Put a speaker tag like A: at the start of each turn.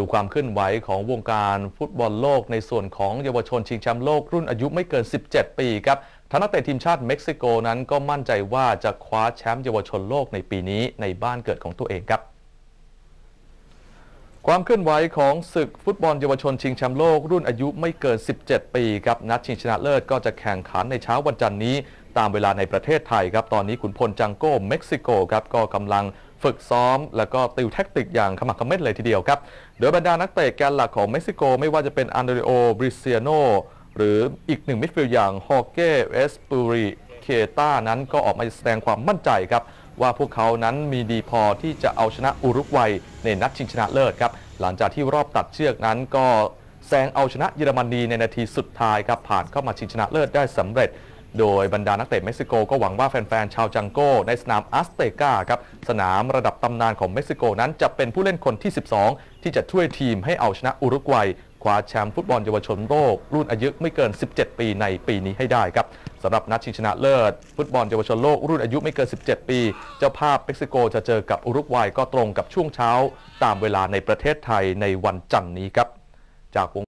A: ดูความเคลื่อนไหวของวงการฟุตบอลโลกในส่วนของเยาวชนชิงแชมป์โลกรุ่นอายุไม่เกิน 17 ปีครับทานักเตะทีมชาติเม็กซิโกนั้นก็มั่นใจว่าจะคว้าแชมป์เยาวชนโลกในปีนี้ในบ้านเกิดของตัวเองครับความเคลื่อนไหวของศึกฟุตบอลเยาวชนชิงแชมป์โลกรุ่นอายุไม่เกิน 17 ปีครับนัดชิงชนะเลิศก็จะแข่งขันในเช้าวันจันทร์นี้ ตามเวลาในประเทศไทยครับตอนนี้ขุนพลจังโก้เม็กซิโกครับก็กำลัง ฝึกซ้อม แล้วก็ติวแท็กติกอย่างขมักเขม้นเลยทีเดียวครับ โดยบรรดานักเตะแกนหลักของเม็กซิโก ไม่ว่าจะเป็นอันเดริโอ บริเซียโน หรืออีกหนึ่งมิดฟิลด์อย่างฮอเก้เอสปูริเคต้านั้นก็ออกมาแสดงความมั่นใจครับว่าพวกเขานั้นมีดีพอที่จะเอาชนะอุรุกวัยในนัดชิงชนะเลิศครับหลังจากที่รอบตัดเชือกนั้นก็แซงเอาชนะเยอรมนีในนาทีสุดท้ายครับผ่านเข้ามาชิงชนะเลิศได้สำเร็จ โดยบรรดานักเตะเม็กซิโกก็หวังว่าแฟนๆชาวจังโก้ ในสนามอัสเตกาครับสนามระดับตำนานของเม็กซิโกนั้นจะเป็นผู้เล่นคนที่ 12 ที่จะช่วยทีมให้เอาชนะอุรุกวัยคว้าแชมป์ฟุตบอลเยาวชนโลกรุ่นอายุไม่เกิน 17 ปีในปีนี้ให้ได้ครับสำหรับนัดชิงชนะเลิศ ฟุตบอลเยาวชนโลกรุ่นอายุไม่เกิน 17 ปี เจ้าภาพเม็กซิโกจะเจอกับอุรุกวัยก็ตรงกับช่วงเช้า ตามเวลาในประเทศไทยในวันจันทร์นี้ครับจากวง